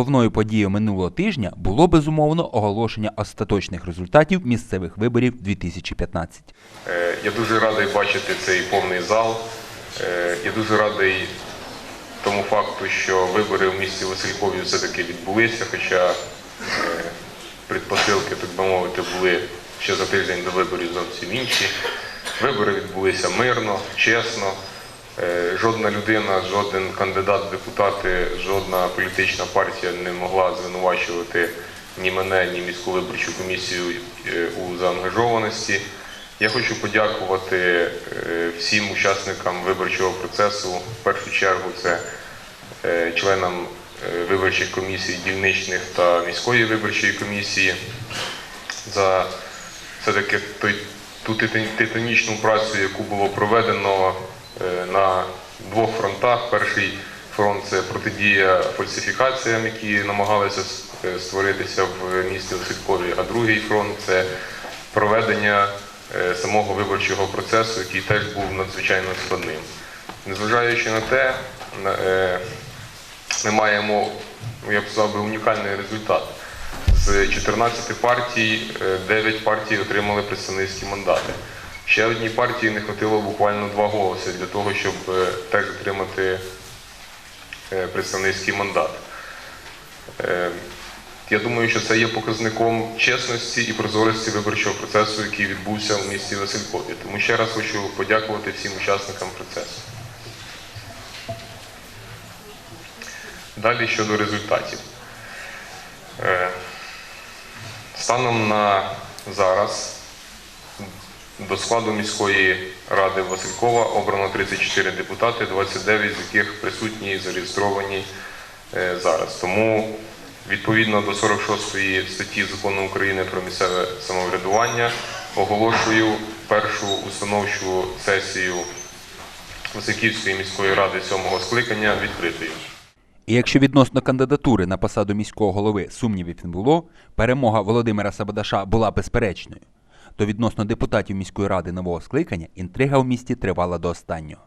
Головною подією минулого тижня було безумовно оголошення остаточних результатів місцевих виборів 2015. Е, Я дуже радий бачити цей повний зал. Е, Я дуже радий тому факту, що вибори в місті Василькові все-таки відбулися, хоча е, предпосилки, так би мовити, були ще за тиждень до виборів зовсім інші. Вибори відбулися мирно, чесно. Е, Жодна людина, жоден кандидат в депутати, жодна політична партія не могла звинувачувати ні мене, ні міську виборчу комісію е, у заангажованості. Я хочу подякувати е, всім учасникам виборчого процесу. В першу чергу це членам виборчих комісій дільничних та міської виборчої комісії за все-таки ту титанічну працю, яку було проведено на двох фронтах. Перший фронт це протидія фальсифікаціям, які намагалися е, створитися в місті Василькові, а другий фронт це проведення е, самого виборчого процесу, який теж був надзвичайно складним. Незважаючи на те, е, ми маємо, я б сказав унікальний результат. З 14 партій, 9 партій отримали представницькі мандати. Ще одній партії не хватило буквально два голоси для того, щоб е, теж отримати е, представницький мандат. Е, Я думаю, що це є показником чесності і прозорості виборчого процесу, який відбувся в місті Василькові. Тому ще раз хочу подякувати всім учасникам процесу. Далі щодо результатів. Станом на зараз до складу міської ради Василькова обрано 34 депутати, 29 з яких присутні і зареєстровані е, зараз. Тому відповідно до 46 статті Закону України про місцеве самоврядування оголошую першу установчу сесію Васильківської міської ради сьомого скликання відкритою. І якщо відносно кандидатури на посаду міського голови сумнівів не було, перемога Володимира Сабадаша була безперечною, то відносно депутатів міської ради нового скликання інтрига в місті тривала до останнього.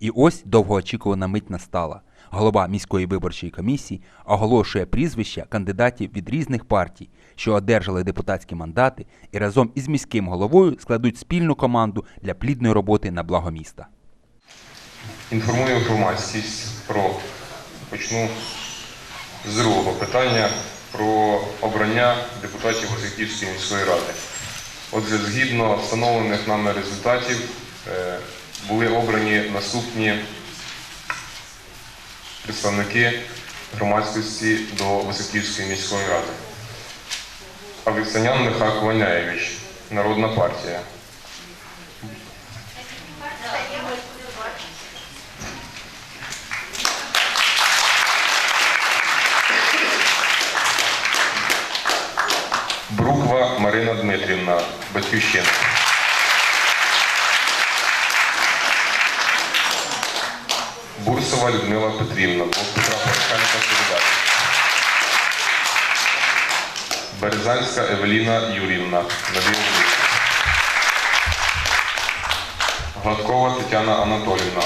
І ось довгоочікувана мить настала. Голова міської виборчої комісії оголошує прізвища кандидатів від різних партій, що одержали депутатські мандати, і разом із міським головою складуть спільну команду для плідної роботи на благо міста. Інформую громадськість про почну з другого питання про обрання депутатів Васильківської міської ради. Отже, згідно встановлених нами результатів, е, були обрані наступні представники громадськості до Високівської міської ради. Авіксанян Михайло Ваняєвич, Народна партія. Дмитрівна, Батьківщина. Бурсова Людмила Петрівна, блок Петра Порошенка Солідарність. Березанська Евеліна Юрівна, Обличчя. Гладкова Тетяна Анатолівна.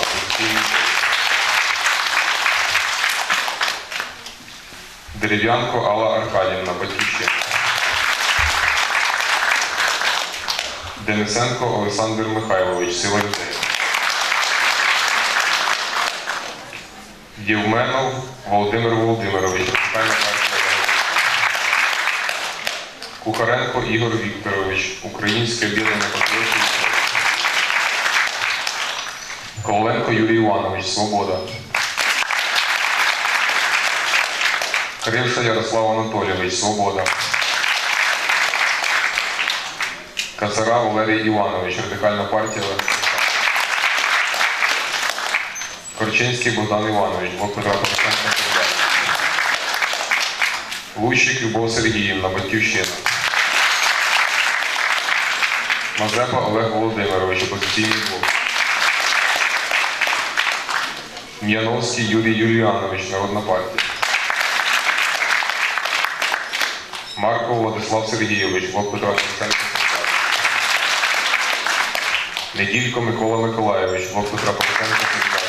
Дерев'янко Алла Аркадівна, Батьківщина. Денисенко Олександр Михайлович, Сила людей. Євменов Володимир Володимирович, Радикальна партія Кухаренко Ігор Вікторович, Українське об'єднання патріотів. Коваленко Юрій Іванович, Свобода. Кривша Ярослав Анатолійович, Свобода. Кацара Валерій Іванович, Радикальна партія. Корчинський Богдан Іванович, Блок Петра Порошенка. Лущик Любов Сергіївна, Батьківщина. Мазепа Олег Володимирович, опозиційний блок. М'яновський Юрій Юліанович, Народна партія. Марков Владислав Сергійович, Блок Петра Порошенка. Неділько Микола Миколайович, Лок Петропавленко Підбай.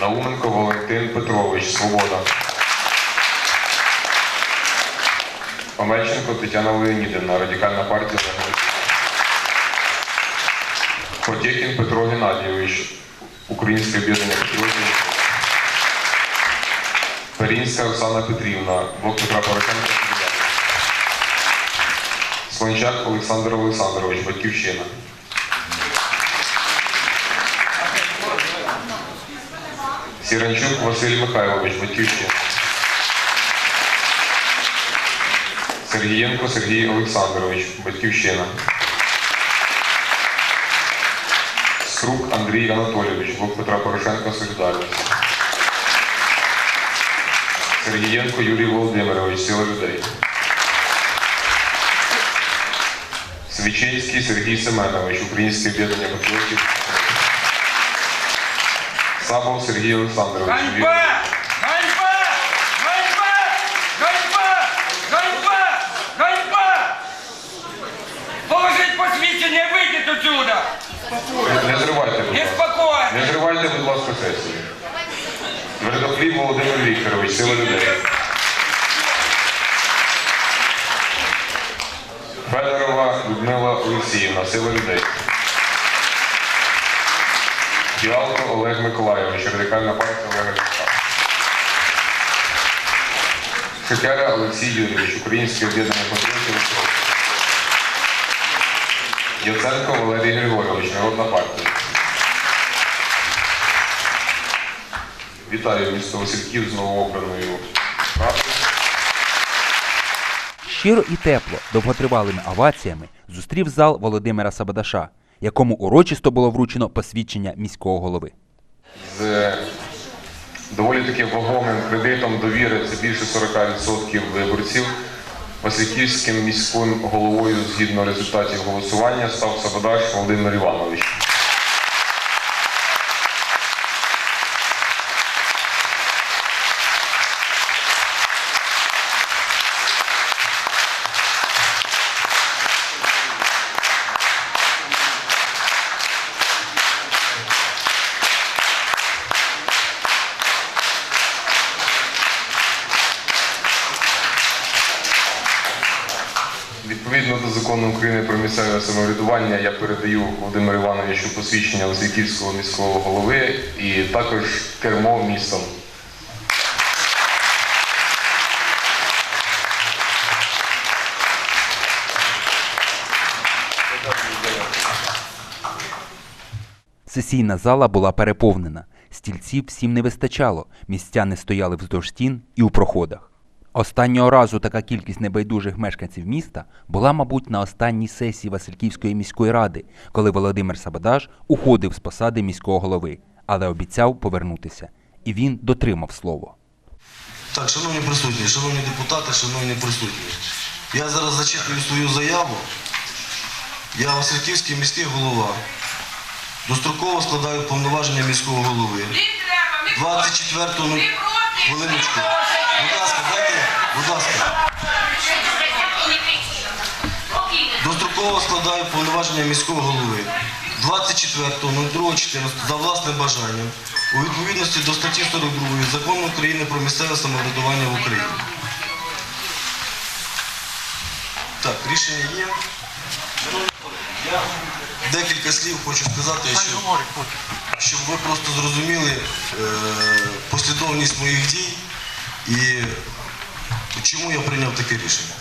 Науменко Валентин Петрович, Свобода. Омельченко Тетяна Леонідівна, Радикальна партія Загальна. Потєкін Петро Геннадійович, Українське об'єднання патріотів. Перінська Оксана Петрівна, Блок Петра Порошенка. «Солідарність». Олександр Олександрович, Батьківщина. Сіранчук Василь Михайлович, Батьківщина. Сергієнко Сергій Олександрович, Батьківщина. Скрук Андрій Анатолійович, Блок Петра Порошенка, Солідарність. Сергієнко Юрій Володимирович, Сила людей. Свічинський Сергій Семенович, Українське об'єднання патріотів. Сабов Сергій Олександрович. Ганьба! Ганьба! Ганьба! Ганьба! Ганьба! Ганьба! Положить посвідчення вийдіть отсюда! Не, не зривайте, будь Не ласка. Не зривайте, будь ласка, сесію. Твердохліб Володимир Вікторович, Сила людей. Людмила Олексіївна, Сила людей. Фіалко Олег Миколайович, Радикальна партія Олега Ляшка. Шекера Олексій Юрійович, Українське об'єднання патріотів. Яценко Валерій Григорович, Народна партія. Вітаю місто Васильків з новообраною радою. Щиро і тепло, довготривалими оваціями зустрів зал Володимира Сабадаша, якому урочисто було вручено посвідчення міського голови. з доволі таки вагомим кредитом довіри, це більше 40% виборців. Васильківським міським головою згідно результатів голосування став Сабадаш Володимир Іванович. Місцеве я передаю Володимиру Івановичу посвідчення Васильківського міського голови і також кермо містом. Сесійна зала була переповнена. Стільців всім не вистачало, містяни стояли вздовж стін і у проходах. Останнього разу така кількість небайдужих мешканців міста була, мабуть, на останній сесії Васильківської міської ради, коли Володимир Сабадаш уходив з посади міського голови, але обіцяв повернутися. І він дотримав слово. Так, шановні присутні, шановні депутати, шановні присутні. Я зараз зачитую свою заяву. Я Васильківський міський голова. Достроково складаю повноваження міського голови. Не треба, ми 24 ну, Ми проти! хвилиночку. Будь ласка, дайте, будь ласка. Достроково складаю повноваження міського голови 24.02.14 за власним бажанням у відповідності до статті 42 Закону України про місцеве самоврядування в Україні. Так, рішення є. Я декілька слів хочу сказати, щоб, щоб ви просто зрозуміли е, послідовність моїх дій і чому я прийняв таке рішення.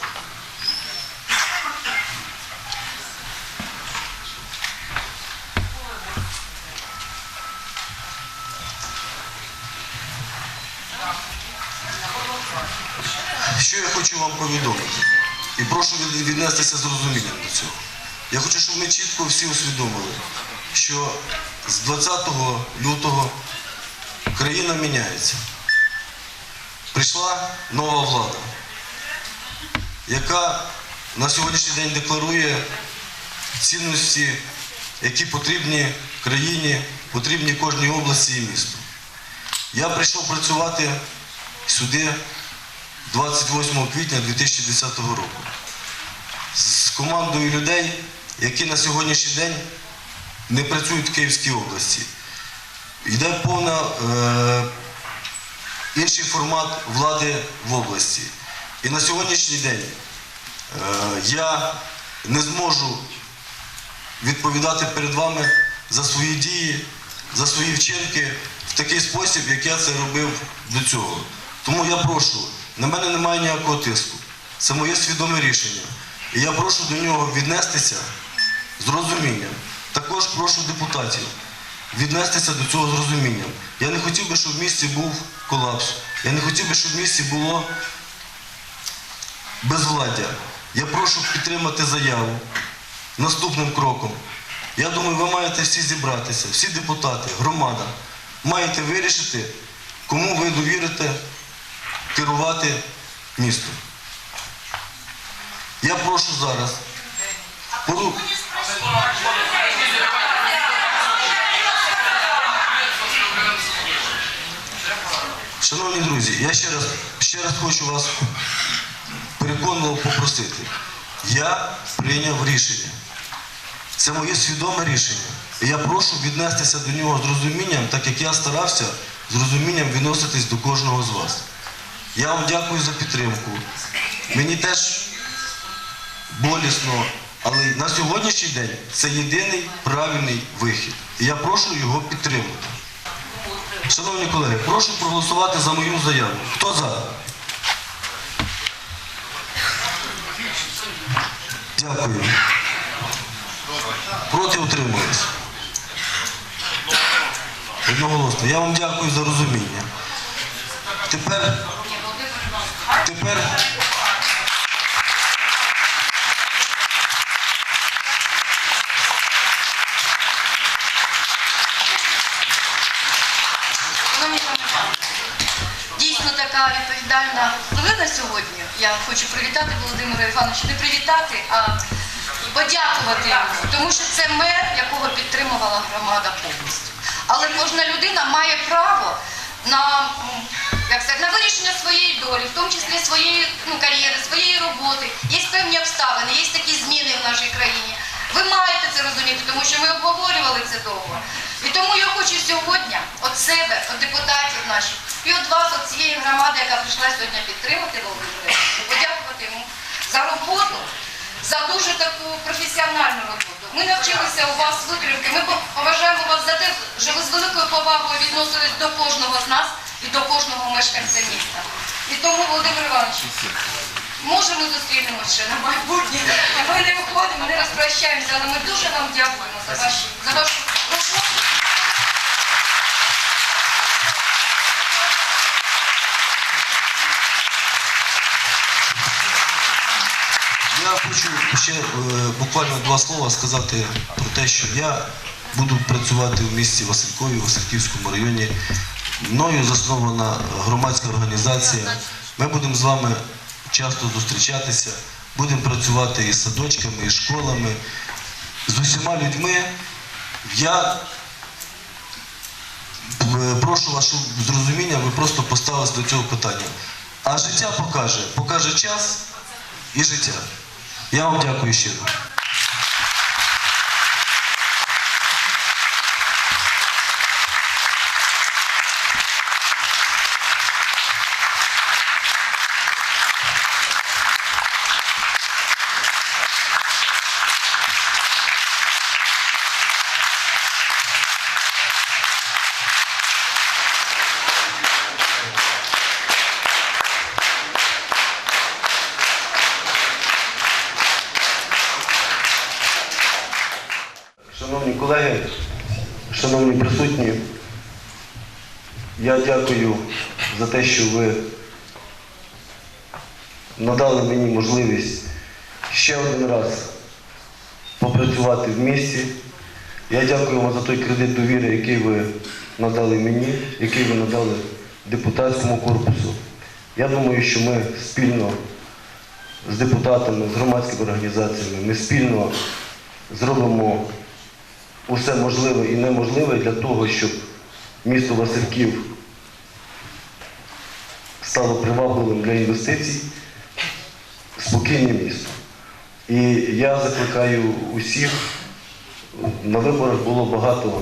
Що я хочу вам повідомити? І прошу віднестися з розумінням до цього. Я хочу, щоб ми чітко всі усвідомили, що з 20 лютого країна міняється. Прийшла нова влада, яка на сьогоднішній день декларує цінності, які потрібні країні, потрібні кожній області і місту. Я прийшов працювати сюди 28 квітня 2010 року з командою людей, які на сьогоднішній день не працюють в Київській області. Йде повна е, інший формат влади в області. І на сьогоднішній день я не зможу відповідати перед вами за свої дії, за свої вчинки в такий спосіб, як я це робив до цього. Тому я прошу, на мене немає ніякого тиску. Це моє свідоме рішення. І я прошу до нього віднестися з розумінням. Також прошу депутатів віднестися до цього з розумінням. Я не хотів би, щоб в місті був колапс. Я не хотів би, щоб в місті було безвладдя. Я прошу підтримати заяву наступним кроком. Я думаю, ви маєте всі зібратися, всі депутати, громада, маєте вирішити, кому ви довірите керувати містом. Я прошу зараз. пору- Шановні друзі, я ще раз, ще раз хочу вас переконливо попросити. Я прийняв рішення. Це моє свідоме рішення. І я прошу віднестися до нього з розумінням, так як я старався з розумінням відноситись до кожного з вас. Я вам дякую за підтримку. Мені теж болісно, але на сьогоднішній день це єдиний правильний вихід. І я прошу його підтримати. Шановні колеги, прошу проголосувати за мою заяву. Хто за? Дякую. Проти утримуюсь. Одноголосно. Я вам дякую за розуміння. Тепер. Тепер. Така відповідальна хвилина сьогодні. Я хочу привітати Володимира Івановича, не привітати, а подякувати йому, тому що це мер, якого підтримувала громада повністю. Але кожна людина має право на, як сказати, на вирішення своєї долі, в тому числі своєї ну, кар'єри, своєї роботи. Є певні обставини, є такі зміни в нашій країні. Ви маєте це розуміти, тому що ми обговорювали це довго. І тому я хочу сьогодні від себе, від депутатів наших, і від вас, від цієї громади, яка прийшла сьогодні підтримати Володимира, подякувати йому за роботу, за дуже таку професіональну роботу. Ми навчилися у вас витримки. Ми поважаємо вас за те, що ви з великою повагою відносились до кожного з нас і до кожного мешканця міста. І тому, Володимир Іванович, Може, ми зустрінемося ще на майбутнє. Ми не виходимо, не розпрощаємося, але ми дуже вам дякуємо за ваші за вашу роботу. Я хочу ще е, буквально два слова сказати про те, що я буду працювати в місті Василькові, Васильківському районі. Мною заснована громадська організація. Ми будемо з вами часто зустрічатися, будемо працювати із садочками, із школами, з усіма людьми. Я е, прошу вашого зрозуміння, ви просто поставилися до цього питання. А життя покаже, покаже час і життя. Я вам дякую щиро. Шановні колеги, шановні присутні, я дякую за те, що ви надали мені можливість ще один раз попрацювати в місті. Я дякую вам за той кредит довіри, який ви надали мені, який ви надали депутатському корпусу. Я думаю, що ми спільно з депутатами, з громадськими організаціями, ми спільно зробимо усе можливе і неможливе для того, щоб місто Васильків стало привабливим для інвестицій, спокійне місто. І я закликаю усіх, на виборах було багато,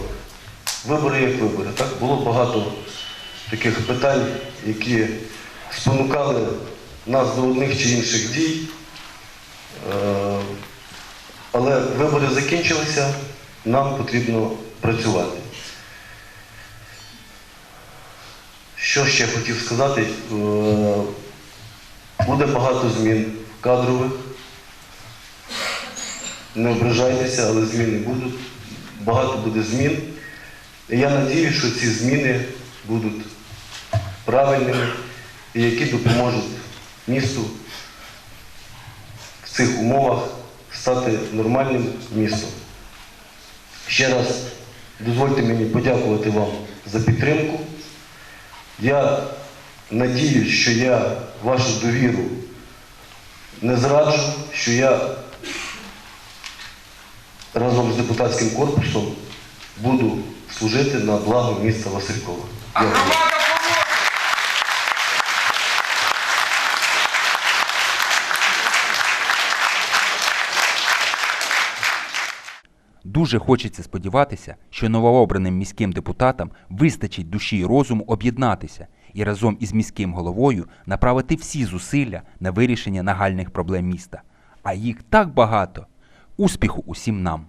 вибори як вибори, так? Було багато таких питань, які спонукали нас до одних чи інших дій. Е, Але вибори закінчилися, нам потрібно працювати. Що ще хотів сказати? Е, Буде багато змін кадрових. Не ображайтеся, але зміни будуть. Багато буде змін. Я надію, що ці зміни будуть правильними і які допоможуть місту в цих умовах стати нормальним містом. Ще раз дозвольте мені подякувати вам за підтримку. Я надіюсь, що я вашу довіру не зраджу, що я разом з депутатським корпусом буду служити на благо міста Василькова. Дякую. Дуже хочеться сподіватися, що новообраним міським депутатам вистачить душі і розуму об'єднатися і разом із міським головою направити всі зусилля на вирішення нагальних проблем міста. А їх так багато. Успіху усім нам!